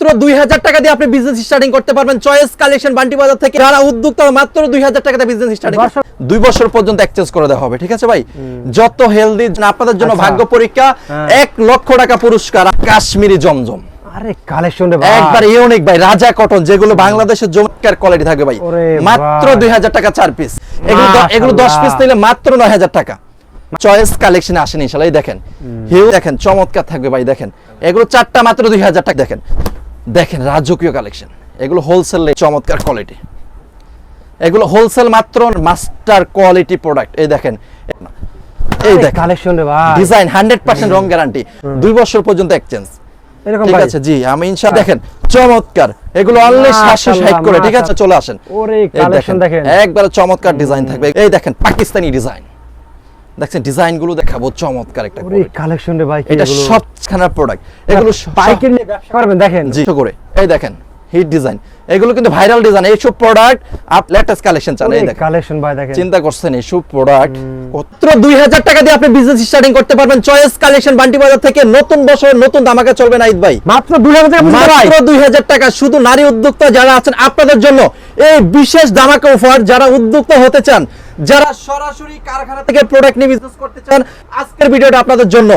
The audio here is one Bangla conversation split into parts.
মাত্র দুই হাজার টাকা দিয়ে আপনি বিজনেস স্টার্টিং করতে পারবেন। চয়েস কালেকশন বান্টি বাজার থেকে যারা মাত্র দুই হাজার বিজনেস স্টার্টিং দুই বছর পর্যন্ত এক্সচেঞ্জ করে দেওয়া হবে ঠিক আছে ভাই? যত হেলদি আপনাদের জন্য আচ্ছা। ভাগ্য পরীক্ষা হ্যাঁ। এক লক্ষ টাকা পুরস্কার কাশ্মীরি জমজম। আরে কালেকশন রে ভাই একবার ইউনিক ভাই রাজা কটন যেগুলো বাংলাদেশের জমকার কোয়ালিটি থাকবে ভাই। মাত্র ভাই। দুই হাজার টাকা চার পিস এগুলো পিস নিলে মাত্র নয় হাজার টাকা। চয়েস কালেকশনে আসেন ইনশাল্লাহ দেখেন। হিউ দেখেন চমৎকার থাকবে ভাই দেখেন। এগুলো চারটা মাত্র দুই হাজার টাকা দেখেন। দেখেন রাজকীয় কালেকশন এগুলো হোলসেল চমৎকার কোয়ালিটি এগুলো হোলসেল মাত্র মাস্টার কোয়ালিটি প্রোডাক্ট এই দেখেন। এই দেখেন। কালেকশন রে ভাই। ডিজাইন হান্ড্রেড পার্সেন্ট রং গ্যারান্টি দুই বছর পর্যন্ত এক্সচেঞ্জ এরকম ঠিক আছে? জি আমি ইনশা দেখেন চমৎকার। এগুলো অনলি সাতশো ষাট মাশাআল্লাহ, করে। ঠিক আছে চলে আসেন। ওরে কালেকশন দেখেন। একবার চমৎকার ডিজাইন থাকবে। এই দেখেন পাকিস্তানি ডিজাইন দেখছেন ডিজাইনগুলো দেখাবো চমৎকার একটা ওরে কালেকশন রে ভাই এটা? সবখানার প্রোডাক্ট এগুলো সব- পাইকারি নিয়ে ব্যবসা করবেন দেখেন। জি করে। এই দেখেন হিট ডিজাইন এগুলো কিন্তু ভাইরাল ডিজাইন এইসব প্রোডাক্ট আপ লেটেস্ট কালেকশন চান এই দেখেন। কালেকশন ভাই দেখেন। চিন্তা করছেন এইসব প্রোডাক্ট মাত্র দুই হাজার টাকা দিয়ে আপনি বিজনেস স্টার্টিং করতে পারবেন। চয়েস কালেকশন বান্টি বাজার থেকে নতুন বছর নতুন ধামাকা চলবে না ঈদ ভাই। মাত্র 2000 টাকা মাত্র দুই হাজার টাকা শুধু নারী উদ্যোক্তা যারা আছেন আপনাদের জন্য। এই বিশেষ ধামাকা অফার যারা উদ্যোক্তা হতে চান যারা সরাসরি কারখানা থেকে প্রোডাক্ট নিয়ে বিজনেস করতে চান আজকের ভিডিওটা আপনাদের জন্য।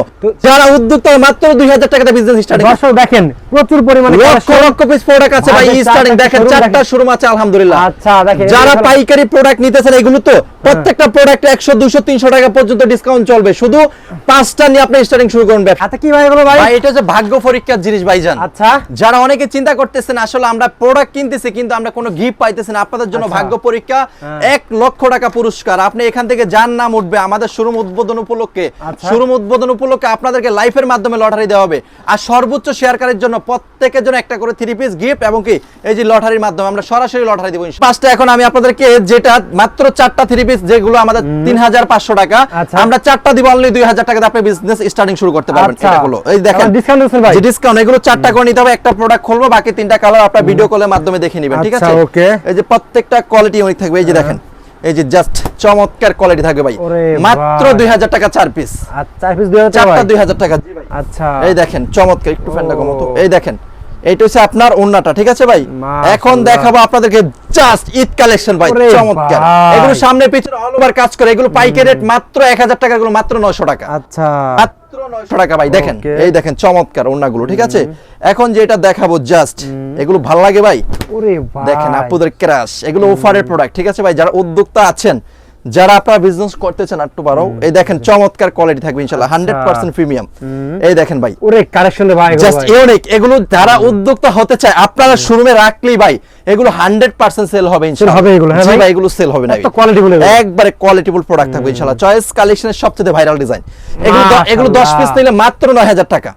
যারা উদ্যোক্তা মাত্র দুই হাজার টাকাতে বিজনেস স্টার্টিং দর্শক দেখেন প্রচুর পরিমাণে লক্ষ লক্ষ পিস প্রোডাক্ট আছে ভাই স্টার্টিং দেখেন চারটা। শোরুম আছে আলহামদুলিল্লাহ। আচ্ছা দেখেন যারা পাইকারি প্রোডাক্ট নিতেছেন এগুলো তো প্রত্যেকটা প্রোডাক্টে একশো দুশো তিনশো টাকা পর্যন্ত ডিসকাউন্ট চলবে। শুধু পাঁচটা নিয়ে আপনি স্টার্টিং শুরু করুন ব্যবসা হাতে কি ভাই এগুলো ভাই? ভাই এটা হচ্ছে ভাগ্য পরীক্ষার জিনিস ভাই ভাইজান। আচ্ছা। যারা অনেকে চিন্তা করতেছেন আসলে আমরা প্রোডাক্ট কিনতেছি কিন্তু আমরা কোনো গিফট পাইতেছি না। আপনাদের জন্য আচ্ছা। ভাগ্য পরীক্ষা হ্যাঁ। এক লক্ষ টাকা পুরস্কার আপনি এখান থেকে যার নাম উঠবে আমাদের শোরুম উদ্বোধন উপলক্ষে। আচ্ছা। শোরুম উদ্বোধন উপলক্ষে আপনাদেরকে লাইফের মাধ্যমে লটারি দেওয়া হবে। আর সর্বোচ্চ শেয়ারকারীর জন্য প্রত্যেকের জন্য একটা করে থ্রি পিস গিফট এবং কি এই যে লটারির মাধ্যমে আমরা সরাসরি লটারি দেবো পাঁচটা এখন আমি আপনাদেরকে যেটা মাত্র চারটা থ্রি পিস যেগুলো আমাদের তিন হাজার পাঁচশো টাকা। আচ্ছা। আমরা চারটা দিব অনলি দুই হাজার টাকা আপনি বিজনেস স্টার্টিং শুরু করতে পারবেন। আচ্ছা। এটা হলো। এই দেখেন ডিসকাউন্ট ভাই। ডিসকাউন্ট এগুলো চারটা করে নিতে হবে একটা প্রোডাক্ট খুলবো বাকি তিনটা কালার আপনার ভিডিও কলের মাধ্যমে দেখে নেবেন ঠিক আছে? okay. এই যে প্রত্যেকটা কোয়ালিটি ইউনিক থাকবে এই যে দেখেন। এই যে জাস্ট চমৎকার কোয়ালিটি থাকবে ভাই। মাত্র টাকা চার পিস আচ্ছা পিস 2000 টাকা চারটা ভাই? দুই হাজার টাকা। জি ভাই আচ্ছা। এই দেখেন চমৎকার একটু ফ্যানটা কমতো এই দেখেন এইটা হচ্ছে আপনার ওন্নাটা ঠিক আছে ভাই? এখন দেখাবো আপনাদেরকে জাস্ট ঈদ কালেকশন ভাই চমৎকার। এগুলো সামনে পিছনে অল ওভার কাজ করে এগুলো পাইকারি রেট মাত্র এক হাজার টাকা এগুলো মাত্র নয়শো টাকা। আচ্ছা। 900 টাকা ভাই দেখেন এই দেখেন চমৎকার ওড়নাগুলো ঠিক আছে? এখন যেটা দেখাবো জাস্ট এগুলো ভালো লাগে ভাই? ভাই। দেখেন আপুদের ক্রাশ এগুলো অফারের প্রোডাক্ট ঠিক আছে ভাই? যারা উদ্যোক্তা আছেন যারা আপনারা বিজনেস করতেছেন একটু পারো এই দেখেন চমৎকার কোয়ালিটি থাকবে ইনশাআল্লাহ হান্ড্রেড পার্সেন্ট প্রিমিয়াম এই দেখেন ভাই। ওরে কালেকশন ভাই জাস্ট ইউনিক এগুলো যারা উদ্যোক্তা হতে চায় আপনারা শোরুমে রাখলেই ভাই এগুলো হান্ড্রেড পার্সেন্ট সেল হবে ইনশাআল্লাহ হবে এগুলো, হ্যাঁ ভাই? এগুলো সেল হবে না। এত এগুলো। একবারে কোয়ালিটিফুল প্রোডাক্ট থাকবে ইনশাআল্লাহ চয়েস কালেকশনের সবচেয়ে ভাইরাল ডিজাইন এগুলো এগুলো 10 পিস নিলে মাত্র 9000 টাকা।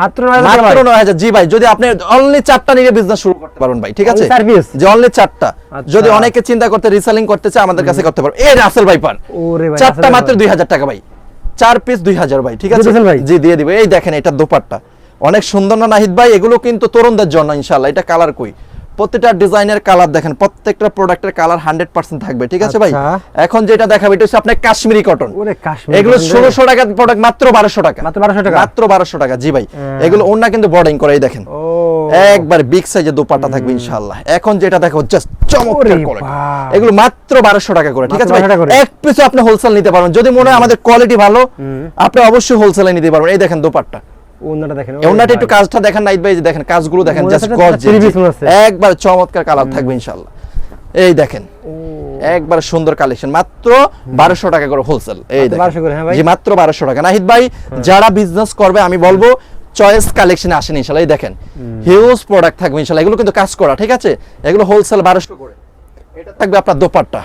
মাত্র 9000 টাকা মাত্র ভাই। 9000 জি ভাই যদি আপনি অনলি চারটা নিয়ে বিজনেস শুরু করতে পারবেন ভাই ঠিক আছে? Only যে অনলি চারটা। আচ্ছা। যদি অনেকে চিন্তা করতে রিসেলিং করতে চায় আমাদের কাছে করতে পারবে এই রাসেল ভাই পান ওরে ভাই চারটা মাত্র ভাই। 2000 টাকা ভাই। চার পিস 2000 ভাই ঠিক আছে? জি দিয়ে দিবে। এই দেখেন এটা দোপাট্টা। অনেক সুন্দর না নাহিদ ভাই? এগুলো কিন্তু তরুণদের জন্য ইনশাল্লাহ এটা কালার কই? প্রত্যেকটা ডিজাইনের কালার দেখেন প্রত্যেকটা প্রোডাক্টের কালার হান্ড্রেড পার্সেন্ট থাকবে ঠিক আছে ভাই? আচ্ছা। এখন যেটা দেখাবো এটা হচ্ছে আপনার কাশ্মীরি কটন এগুলো ষোলোশো টাকা প্রোডাক্ট মাত্র বারোশো টাকা। মাত্র 1200 টাকা? মাত্র বারোশো টাকা জি ভাই। হ্যাঁ। এগুলো অন্য কিন্তু বর্ডিং করে এই দেখেন। একবার বিগ সাইজের দোপাট্টা থাকবে ইনশাআল্লাহ। এখন যেটা দেখো জাস্ট চমৎকার কোয়ালিটি এগুলো মাত্র বারোশো টাকা করে ঠিক আছে ভাই? 1200 টাকা করে। এক পিসে আপনি হোলসেল নিতে পারবেন। যদি মনে হয় আমাদের কোয়ালিটি ভালো আপনি অবশ্যই হোলসেলে নিতে পারবেন। এই দেখেন দোপাট্টা। ওন্নাটা দেখেন ওনাটা একটু কাজটা দেখেন নাইট ভাই দেখেন কাজগুলো দেখেন জাস্ট গর্জিয়াস three piece হচ্ছে। একবার চমৎকার কালার থাকবে ইনশাআল্লাহ। এই দেখেন একবার সুন্দর কালেকশন মাত্র বারোশো টাকা করে হোলসেল এই দেখেন 1200 করে, হ্যাঁ ভাই? জি মাত্র বারোশো টাকা। নাহিদ ভাই যারা বিজনেস করবে আমি বলব চয়েস কালেকশনে আসেন ইনশাল্লাহ এই দেখেন হিউজ প্রোডাক্ট থাকবে ইনশাল্লাহ এগুলো কিন্তু কাজ করা ঠিক আছে? এগুলো হোলসেল বারোশো করে। এটা থাকবে আপনার দোপাট্টা।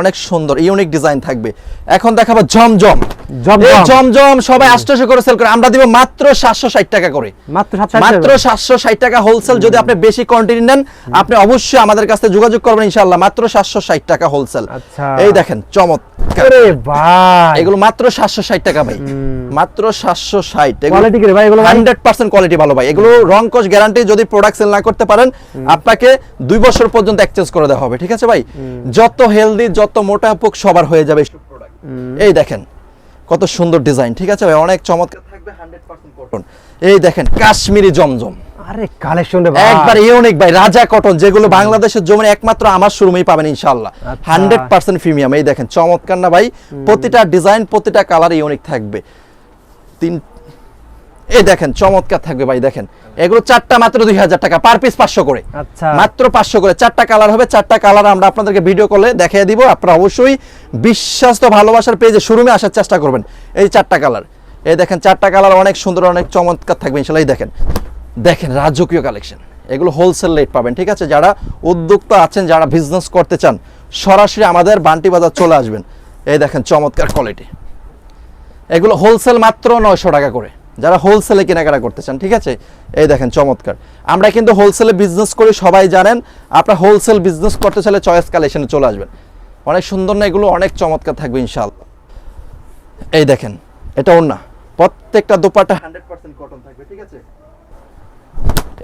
অনেক সুন্দর ইউনিক ডিজাইন থাকবে। এখন দেখাবো জমজম। জমজম। সবাই আটশোশো করে সেল করে। আমরা দিব মাত্র টাকা করে। মাত্র 700 মাত্র সাতশো ষাট টাকা হোলসেল যদি আপনি বেশি কোয়ান্টিটি নেন আপনি অবশ্যই আমাদের কাছে যোগাযোগ করবেন ইনশাআল্লাহ। মাত্র টাকা হোলসেল আচ্ছা। এই দেখেন চমৎকার। ওরে ভাই। এগুলো মাত্র সাতশো ষাট টাকা ভাই। মাত্র সাতশো ষাট। কোয়ালিটি ভাই? এগুলো ভাই? হান্ড্রেড পার্সেন্ট কোয়ালিটি ভালো ভাই। এগুলো রং কোচ গ্যারান্টি যদি প্রোডাক্ট সেল না করতে পারেন আপনাকে দুই বছর পর্যন্ত এক্সচেঞ্জ করে দেওয়া হবে। ঠিক আছে ভাই? যত হেলদি যত মোটা পোক সবার হয়ে যাবে এই দেখেন কত সুন্দর ডিজাইন ঠিক আছে ভাই? অনেক চমৎকার থাকবে হান্ড্রেড পার্সেন্ট কটন এই দেখেন কাশ্মীরি জমজম। আরে কালেকশন রে ভাই। একবার ইউনিক ভাই রাজা কটন যেগুলো বাংলাদেশের জমিনে একমাত্র আমার শোরুমেই পাবেন ইনশাআল্লাহ। আচ্ছা। হান্ড্রেড পার্সেন্ট প্রিমিয়াম এই দেখেন চমৎকার না ভাই? প্রতিটা ডিজাইন প্রতিটা কালার ইউনিক থাকবে। তিন এই দেখেন চমৎকার থাকবে ভাই দেখেন। এগুলো চারটা মাত্র দুই হাজার টাকা পার পিস পাঁচশো করে। আচ্ছা। মাত্র পাঁচশো করে চারটা কালার হবে চারটা কালার আমরা আপনাদেরকে ভিডিও কলে দেখিয়ে দিব। আপনারা অবশ্যই বিশ্বাস তো ভালোবাসার পেজে শোরুমে আসার চেষ্টা করবেন এই চারটা কালার এই দেখেন চারটা কালার অনেক সুন্দর অনেক চমৎকার থাকবে ইনশাল্লাহ এই দেখেন। দেখেন রাজকীয় কালেকশন এগুলো হোলসেল রেট পাবেন ঠিক আছে? যারা উদ্যোক্তা আছেন যারা বিজনেস করতে চান সরাসরি আমাদের বান্টি বাজার চলে আসবেন। এই দেখেন চমৎকার কোয়ালিটি এগুলো হোলসেল মাত্র নয়শো টাকা করে। যারা হোলসেলে কেনাকাটা করতে চান ঠিক আছে? এই দেখেন চমৎকার। আমরা কিন্তু হোলসেলে বিজনেস করি সবাই জানেন আপনার হোলসেল বিজনেস করতে চাইলে চয়েস কালেকশনে চলে আসবেন। অনেক সুন্দর না এগুলো অনেক চমৎকার থাকবে ইনশাআল্লাহ। এই দেখেন এটা ওর না প্রত্যেকটা দোপাটা হান্ড্রেড পার্সেন্ট কটন থাকবে ঠিক আছে?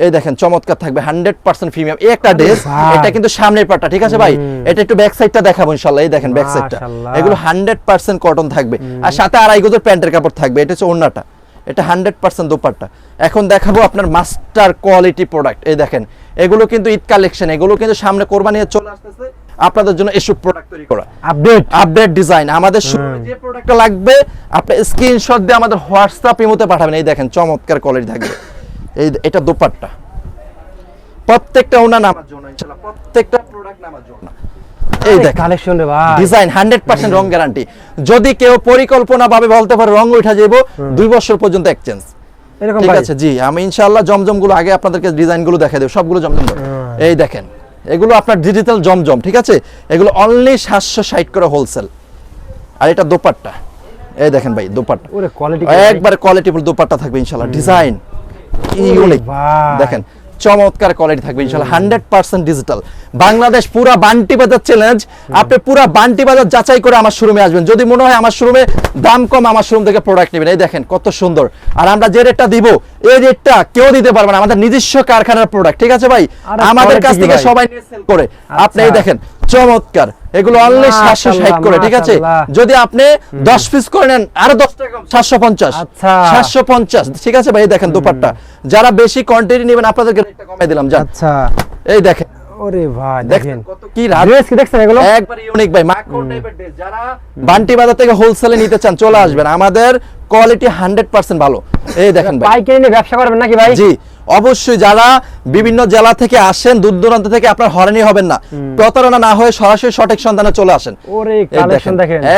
এই দেখেন চমৎকার থাকবে হান্ড্রেড পার্সেন্ট প্রিমিয়াম এই একটা ড্রেস এটা কিন্তু সামনের পাটটা ঠিক আছে ভাই? এটা একটু ব্যাক সাইডটা দেখাবো ইনশাল্লাহ এই দেখেন ব্যাক সাইডটা। এগুলো হান্ড্রেড পার্সেন্ট কটন থাকবে। আর সাথে আড়াই গজের প্যান্টের কাপড় থাকবে এটা হচ্ছে ওড়নাটা। এটা হান্ড্রেড পার্সেন্ট দোপাট্টা। এখন দেখাবো আপনার মাস্টার কোয়ালিটি প্রোডাক্ট। এই দেখেন এগুলো কিন্তু ঈদ কালেকশন এগুলো কিন্তু সামনে কোরবানি ঈদ চলে আসতেছে। আপনাদের জন্য এসব প্রোডাক্ট তৈরি করা। আপডেট আপডেট ডিজাইন আমাদের যে প্রোডাক্টটা লাগবে আপনি স্ক্রিনশট দিয়ে আমাদের হোয়াটসঅ্যাপ ইমোতে পাঠাবেন। এই দেখেন চমৎকার কোয়ালিটি থাকবে। এই এটা দোপাট্টা। প্রত্যেকটা ওনা নামার জন্য ইনশাআল্লাহ প্রত্যেকটা প্রোডাক্ট নামার জন্য। এই দেখেন। কালেকশন রে ভাই। ডিজাইন হান্ড্রেড পার্সেন্ট রং গ্যারান্টি যদি কেউ পরিকল্পনা ভাবে বলতে পারে রং উঠা যাব দুই বছর পর্যন্ত এক্সচেঞ্জ এরকম ঠিক আছে জি আমি ইনশাআল্লাহ জমজমগুলো আগে আপনাদেরকে ডিজাইনগুলো দেখা দেবো সবগুলো জমজম এই দেখেন এগুলো আপনার ডিজিটাল জমজম ঠিক আছে? এগুলো অনলি সাতশো ষাট করে হোলসেল আর এটা দোপাট্টা। এই দেখেন ভাই দোপাট্টা। ওরে কোয়ালিটি একবারে কোয়ালিটিফুল দোপাট্টা থাকবে ইনশাআল্লাহ। ডিজাইন ইউনিক দেখেন চমৎকার কোয়ালিটি থাকবে ইনশাআল্লাহ। হান্ড্রেড পার্সেন্ট ডিজিটাল বাংলাদেশ পুরা বান্টি বাজার চ্যালেঞ্জ আপনি পুরা বান্টি বাজার যাচাই করে আমার শোরুমে আসবেন। যদি মনে হয় আমার শোরুমে দাম কম আমার শোরুম থেকে প্রোডাক্ট নেবেন। এই দেখেন কত সুন্দর। আর আমরা যে রেটটা দিব এই রেটটা কেউ দিতে পারবে না। আমাদের নিজস্ব কারখানার প্রোডাক্ট ঠিক আছে ভাই? আমাদের কাছ থেকে সবাই সেল করে। আপনি এই আচ্ছা। দেখেন চমৎকার। এগুলো অনলি সাতশো ষাট মাশাআল্লাহ, করে ঠিক আছে? যদি আপনি দশ পিস করে নেন আরও দশ টাকা সাতশো পঞ্চাশ। আচ্ছা। সাতশো পঞ্চাশ ঠিক আছে ভাই? দেখেন দুপাট্টা। যারা বেশি কোয়ান্টিটি নেবেন আপনাদেরকে রেটটা কমাই দিলাম জান আচ্ছা। এই দেখেন। ওরে ভাই দেখেন দেখেন। কত কি ড্রেস কি দেখছেন এগুলো? একবার ইউনিক ভাই মাখন টাইপের ড্রেস যারা বান্টি বাজার থেকে হোলসেলে নিতে চান চলে আসবেন। আমাদের কোয়ালিটি হান্ড্রেড পার্সেন্ট ভালো। এই দেখেন ভাই। পাইকারি নিয়ে ব্যবসা করবেন নাকি ভাই? জি। অবশ্যই যারা বিভিন্ন জেলা থেকে আসেন দূর দূরান্ত থেকে আপনার হরানি হবেন না। প্রতারণা না হয়ে সরাসরি সঠিক সন্ধানে চলে আসেন।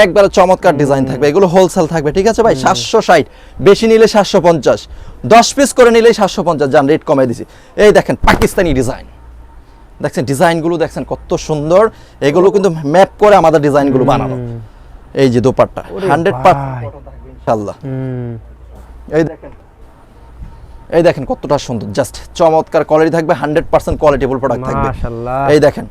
একবারে চমৎকার ডিজাইন থাকবে। এগুলো হোলসেল থাকবে ঠিক আছে ভাই? সাতশো ষাট বেশি নিলে সাতশো পঞ্চাশ দশ পিস করে নিলেই সাতশো পঞ্চাশ যান রেট কমাই দিছি। এই দেখেন পাকিস্তানি ডিজাইন দেখছেন ডিজাইনগুলো দেখছেন কত সুন্দর। এগুলো কিন্তু ম্যাপ করে আমাদের ডিজাইনগুলো বানানো। এই যে দোপাট্টা হান্ড্রেড। পার্সেন্ট এই দেখেন এই দেখেন কতটা সুন্দর জাস্ট চমৎকার কোয়ালিটি থাকবে হান্ড্রেড পার্সেন্ট কোয়ালিটিফুল প্রোডাক্ট থাকবে। মাশাআল্লাহ। এই দেখেন।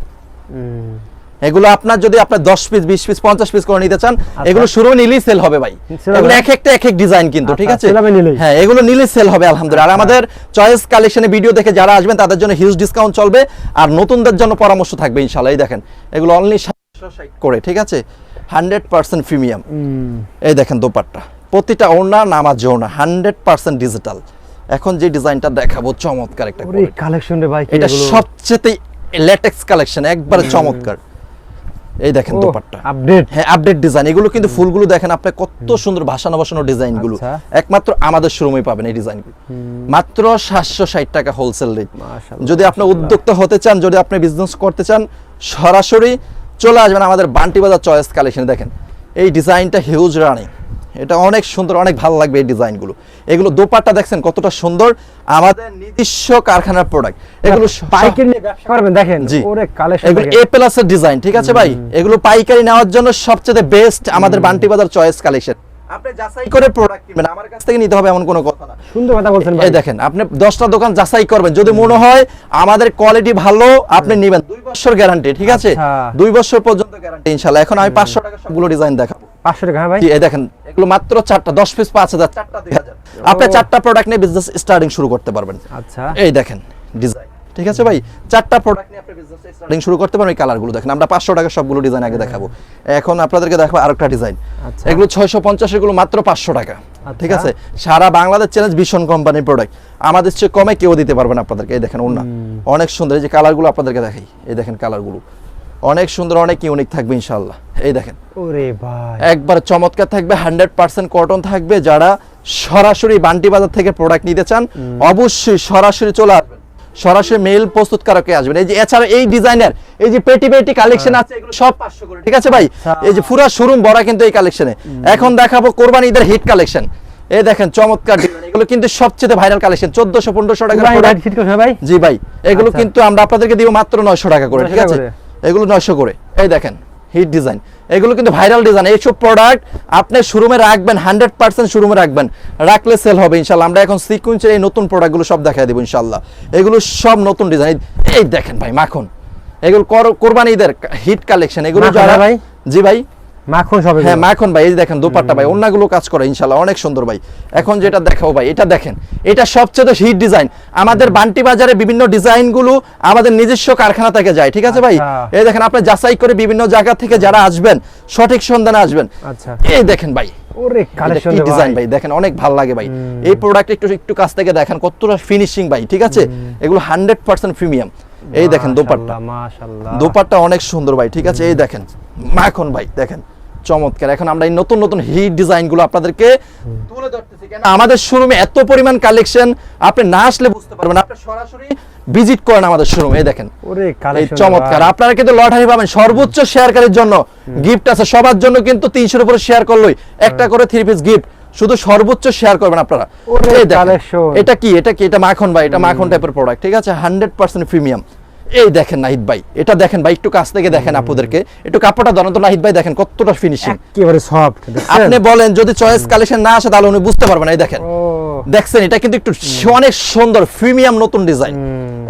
এগুলো আপনার যদি আপনার দশ পিস বিশ পিস পঞ্চাশ পিস করে নিতে চান এগুলো শুরু নিলেই সেল হবে ভাই। এগুলো এক একটা এক এক ডিজাইন কিন্তু ঠিক আচ্ছা, আছে হবে নিলেই? হ্যাঁ এগুলো নিলে সেল হবে আলহামদুলিল্লাহ। আর আমাদের চয়েস কালেকশনে ভিডিও দেখে যারা আসবেন তাদের জন্য হিউজ ডিসকাউন্ট চলবে। আর নতুনদের জন্য পরামর্শ থাকবে ইনশাল্লাহ এই দেখেন এগুলো অনলি করে ঠিক আছে? Hundred percent premium. এই দেখেন দোপাট্টা। প্রতিটা ওড়না নামাজ ওড়না হান্ড্রেড পার্সেন্ট ডিজিটাল এখন যে ডিজাইনটা দেখাবো চমৎকার একটা কালেকশন রে ভাই এটা সবচেয়ে লেটেক্স কালেকশন একবারে চমৎকার। এই দেখেন দোপাট্টা। আপডেট হ্যাঁ আপডেট ডিজাইন এগুলো কিন্তু ফুলগুলো দেখেন আপনি কত সুন্দর ভাসানো বসানো ডিজাইনগুলো। আচ্ছা। একমাত্র আমাদের শোরুমে পাবেন এই ডিজাইনগুলো। মাত্র সাতশো ষাট টাকা হোলসেল রেট মাশাআল্লাহ, যদি আপনি উদ্যোক্তা হতে চান যদি আপনি বিজনেস করতে চান সরাসরি চলে আসবেন আমাদের বান্টি বাজার চয়েস কালেকশনে দেখেন এই ডিজাইনটা হিউজ রানিং এটা অনেক সুন্দর অনেক ভালো লাগবে এই ডিজাইনগুলো। এগুলো দোপাট্টা দেখছেন কতটা সুন্দর আমাদের নিজস্ব কারখানার প্রোডাক্ট এগুলো স- পাইকারি নিয়ে ব্যবসা করবেন দেখেন জি। এগুলো এ প্লাসের ডিজাইন ঠিক আছে ভাই? এগুলো পাইকারি নেওয়ার জন্য সবচেয়ে বেস্ট আমাদের বান্টি বাজার চয়েস কালেকশন আপনি যাচাই করে প্রোডাক্ট কিনবেন আমার কাছ থেকে নিতে হবে এমন কোনো কথা না। সুন্দর কথা বলছেন ভাই। দেখেন আপনি দশটা দোকান যাচাই করবেন যদি মনে হয় আমাদের কোয়ালিটি ভালো আপনি নেবেন। দুই বছর গ্যারান্টি ঠিক আছে? আচ্ছা। বছর পর্যন্ত গ্যারান্টি এখন আমি পাঁচশো টাকা সবগুলো ডিজাইন দেখাবো। পাঁচশো টাকা হ্যাঁ ভাই? এই দেখেন এগুলো মাত্র চারটা দশ পিস চারটা আপনি চারটা প্রোডাক্ট নিয়ে বিজনেস স্টার্টিং শুরু করতে পারবেন। আচ্ছা। এই দেখেন ডিজাইন ঠিক আছে ভাই? চারটা প্রোডাক্ট নিয়ে আপনি বিজনেস স্টার্টিং শুরু করতে পারেন ওই কালারগুলো দেখেন। আমরা পাঁচশো টাকা সবগুলো ডিজাইন আগে দেখাবো। এখন আপনাদেরকে দেখাবো আরেকটা ডিজাইন আচ্ছা। এগুলো ছয়শো পঞ্চাশ এগুলো মাত্র পাঁচশো টাকা। ঠিক আচ্ছা। আছে? সারা বাংলাদেশ চ্যালেঞ্জ ভীষণ কোম্পানির প্রোডাক্ট আমাদের চেয়ে কমে কেউ দিতে পারবে না আপনাদেরকে। এই দেখেন ওনা অনেক সুন্দর। এই যে কালারগুলো আপনাদেরকে দেখাই। এই দেখেন কালারগুলো অনেক সুন্দর অনেক ইউনিক থাকবে ইনশাল্লাহ এই দেখেন। ওরে ভাই। একবার চমৎকার থাকবে হান্ড্রেড পার্সেন্ট কটন থাকবে। যারা সরাসরি বান্টি বাজার থেকে প্রোডাক্ট নিতে চান অবশ্যই সরাসরি চলে আসবেন। সরাসরি মেল প্রস্তুতকারকে আসবেন। এই যে এছাড়া এই ডিজাইনের এই যে পেটি পেটি কালেকশন আছে এগুলো সব পাঁচশো করে ঠিক আছে ভাই? আচ্ছা। এই যে পুরো শোরুম ভরা কিন্তু এই কালেকশনে এখন দেখাবো কোরবানি ঈদের হিট কালেকশন এই দেখেন চমৎকার ডিজাইন এগুলো কিন্তু সবচেয়ে ভাইরাল কালেকশন চোদ্দশো পনেরোশো টাকা ভাই জি ভাই এগুলো আচ্ছা। কিন্তু আমরা আপনাদেরকে দিব মাত্র নয়শো টাকা করে ঠিক আছে? এগুলো নয়শো করে। এই দেখেন হিট ডিজাইন এগুলো কিন্তু ভাইরাল ডিজাইন এইসব প্রোডাক্ট আপনি শোরুমে রাখবেন হান্ড্রেড পার্সেন্ট শোরুমে রাখবেন। রাখলে সেল হবে ইনশাল্লাহ আমরা এখন সিকুয়েন্সের এই নতুন প্রোডাক্টগুলো সব দেখা দেবো ইনশাল্লাহ এগুলো সব নতুন ডিজাইন এই দেখেন ভাই মাখন। এগুলো কর- কোরবানি ঈদের হিট কালেকশন এগুলো যারা ভাই? জি ভাই? মাখন সবে হ্যাঁ মাখন ভাই এই দেখেন দোপাট্টা ভাই অন্যগুলো কাজ করে অনেক সুন্দর ভাই। এখন যেটা দেখাও ভাই এটা দেখেন এটা সবচেয়ে হিট ডিজাইন আমাদের বান্টি বাজারে বিভিন্ন ডিজাইনগুলো আমাদের নিজস্ব কারখানা থেকে যায় ঠিক আছে ভাই? আচ্ছা। এই দেখেন আপনি যাচাই করে বিভিন্ন জায়গা থেকে যারা আসবেন সঠিক সন্ধানে আসবেন। আচ্ছা। এই দেখেন ভাই ওরে কালেকশন ডিজাইন ভাই। দেখেন অনেক ভালো লাগে ভাই। এই প্রোডাক্ট একটু একটু কাছ থেকে দেখেন কতটা ফিনিশিং ভাই ঠিক আছে? এগুলো হান্ড্রেড পার্সেন্ট প্রিমিয়াম এই দেখেন দোপাট্টা। মাশাআল্লাহ। দোপাট্টা অনেক সুন্দর ভাই ঠিক আছে? এই দেখেন মাখন ভাই দেখেন। চমৎকার। এখন আমরা এই নতুন নতুন হিট ডিজাইনগুলো আপনাদেরকে তুলে ধরতেছি। কেন? আমাদের শোরুমে এত পরিমাণ কালেকশন আপনি না আসলে বুঝতে পারবেন আপনি সরাসরি ভিজিট করেন আমাদের শোরুমে এই দেখেন। ওরে এই কালেকশন চমৎকার। আপনারা কিন্তু লটারি পাবেন সর্বোচ্চ শেয়ারকারীর জন্য গিফট আছে। সবার জন্য কিন্তু তিনশোর উপরে শেয়ার করলোই। একটা করে থ্রি পিস গিফট শুধু সর্বোচ্চ শেয়ার করবেন আপনারা। এটা কি? এটা কি? এটা মাখন ভাই এটা মাখন টাইপের প্রোডাক্ট ঠিক আছে? হান্ড্রেড পার্সেন্ট প্রিমিয়াম এই দেখেন নাহিদ ভাই এটা দেখেন ভাই একটু কাছ থেকে দেখেন আপুদেরকে। একটু কাপড়টা ধরেন তো নাহিদ ভাই দেখেন কতটা ফিনিশিং একেবারে সফট আপনি বলেন যদি চয়েস কালেকশন না আসে তাহলে উনি বুঝতে পারবেন এই দেখেন। দেখছেন এটা কিন্তু একটু অনেক সুন্দর প্রিমিয়াম নতুন ডিজাইন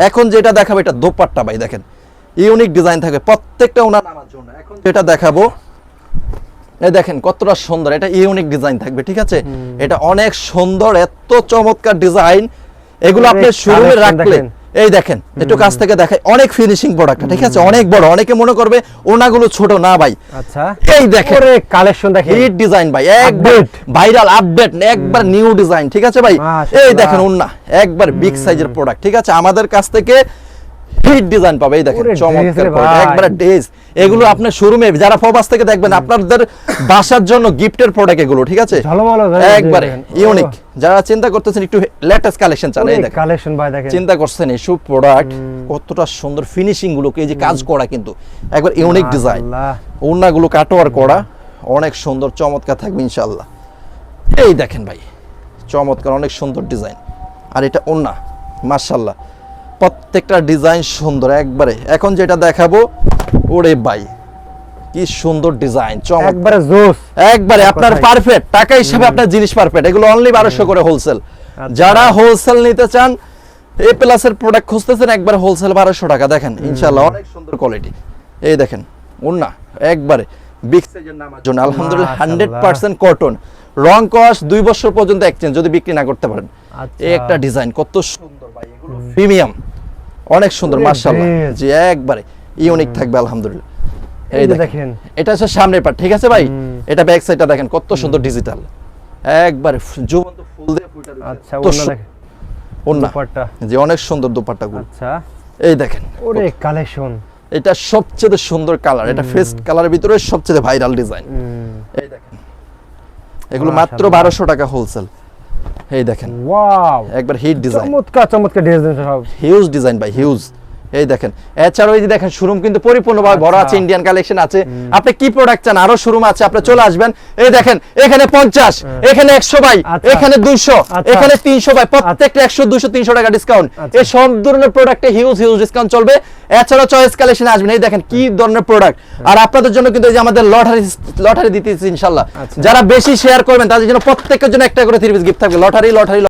এখন যেটা দেখাবো এটা দোপাট্টা ভাই দেখেন। ইউনিক ডিজাইন থাকবে প্রত্যেকটা ওনার নামার জন্য। এখন যেটা দেখাবো এই দেখেন কতটা সুন্দর এটা ইউনিক ডিজাইন থাকবে ঠিক আছে? এটা অনেক সুন্দর এত চমৎকার ডিজাইন এগুলো আপনি শোরুমে collection রাখলে দেখেন। এই দেখেন একটু কাছ থেকে দেখাই। অনেক ফিনিশিং প্রোডাক্ট ঠিক আছে? অনেক বড়। অনেকে মনে করবে ওনাগুলো ছোট না ভাই। আচ্ছা। এই দেখেন ওরে কালেকশন দেখেন। হিট ডিজাইন ভাই একবার ভাইরাল আপডেট একবার নিউ ডিজাইন ঠিক আছে ভাই? এই দেখেন ওনা একবার বিগ সাইজের প্রোডাক্ট ঠিক আছে? আমাদের কাছ থেকে হিট ডিজাইন পাবে এই দেখেন চমৎকার একবারে ড্রেস এগুলো আপনার শোরুমে যারা ফবাস থেকে দেখবেন আপনাদের বাসার জন্য গিফটের প্রোডাক্ট এগুলো ঠিক আছে? একবারে ইউনিক যারা চিন্তা করতেছেন একটু লেটেস্ট কালেকশন চান এই দেখেন। কালেকশন ভাই দেখেন। চিন্তা করছেন এইসব প্রোডাক্ট কতটা সুন্দর ফিনিশিং গুলোকে এই যে কাজ করা কিন্তু একবার ইউনিক ডিজাইন মাশাআল্লাহ। ওড়নাগুলো কাটোয়ার করা অনেক সুন্দর চমৎকার থাকবে ইনশাল্লাহ এই দেখেন ভাই চমৎকার অনেক সুন্দর ডিজাইন আর এটা ওড়না মার্শাল্লাহ প্রত্যেকটা ডিজাইন সুন্দর একবারে। এখন যেটা দেখাবো ওরে ভাই কি সুন্দর ডিজাইন একবারে জোস। একবারে আপনার পারফেক্ট টাকা হিসাবে আপনার জিনিস পারফেক্ট এগুলো অনলি বারোশো করে হোলসেল আচ্ছা। যারা হোলসেল নিতে চান এ প্লাসের প্রোডাক্ট খুঁজতেছেন একবার হোলসেল বারোশো টাকা। দেখেন ইনশাল্লাহ অনেক সুন্দর কোয়ালিটি এই দেখেন না একবারে। বিগ সাইজের নামার জন্য আলহামদুলিল্লাহ হান্ড্রেড পার্সেন্ট কটন রং কস দুই বছর পর্যন্ত এক্সচেঞ্জ যদি বিক্রি না করতে পারেন। আচ্ছা। এই একটা ডিজাইন কত সুন্দর ভাই প্রিমিয়াম। অনেক সুন্দর ওরে মার্শাল্লাহ জি একবারে ইউনিক থাকবে আলহামদুলিল্লাহ। এই দেখেন। এটা হচ্ছে সামনের পার্ট ঠিক আছে ভাই? এটা ব্যাক সাইডটা দেখেন কত সুন্দর ডিজিটাল একবারে জীবন্ত ফুল দিয়ে ফুটে। আচ্ছা সু- দেখেন। ওন্না দুপাট্টা। যে অনেক সুন্দর দোপাট্টাগুলো। আচ্ছা। এই দেখেন ওরে কালেকশন এটা সবচেয়ে সুন্দর কালার এটা ফেস্ট কালারের ভিতরে সবচেয়ে ভাইরাল ডিজাইন এই দেখেন। এগুলো মাত্র মাশাআল্লাহ। বারোশো টাকা হোলসেল এই দেখেন। ওয়াও একবার হিট ডিজাইন চমৎকার চমৎকার ডিজাইন সব। হিউজ ডিজাইন ভাই হিউজ এই দেখেন এছাড়াও এই যে দেখেন শোরুম কিন্তু পরিপূর্ণভাবে বড় আছে আচ্ছা। ইন্ডিয়ান কালেকশন আছে। আপনি কি প্রোডাক্ট চান? আরও শোরুম আছে আপনি চলে আসবেন। এই দেখেন এখানে পঞ্চাশ এখানে একশো ভাই আচ্ছা। এখানে দুইশো আচ্ছা। এখানে তিনশো ভাই প্রত্যেকটা একশো দুইশো তিনশো টাকা ডিসকাউন্ট আচ্ছা। এই সব ধরনের প্রোডাক্টে হিউজ হিউজ ডিসকাউন্ট চলবে। এছাড়াও চয়েস কালেকশন আসবেন। এই দেখেন কি ধরনের প্রোডাক্ট আর আপনাদের জন্য কিন্তু এই যে আমাদের লটারি লটারি দিতেছি ইনশাল্লাহ। আচ্ছা। যারা বেশি শেয়ার করবেন তাদের জন্য প্রত্যেকের জন্য একটা করে থ্রি পিস গিফট থাকবে। Lottery lottery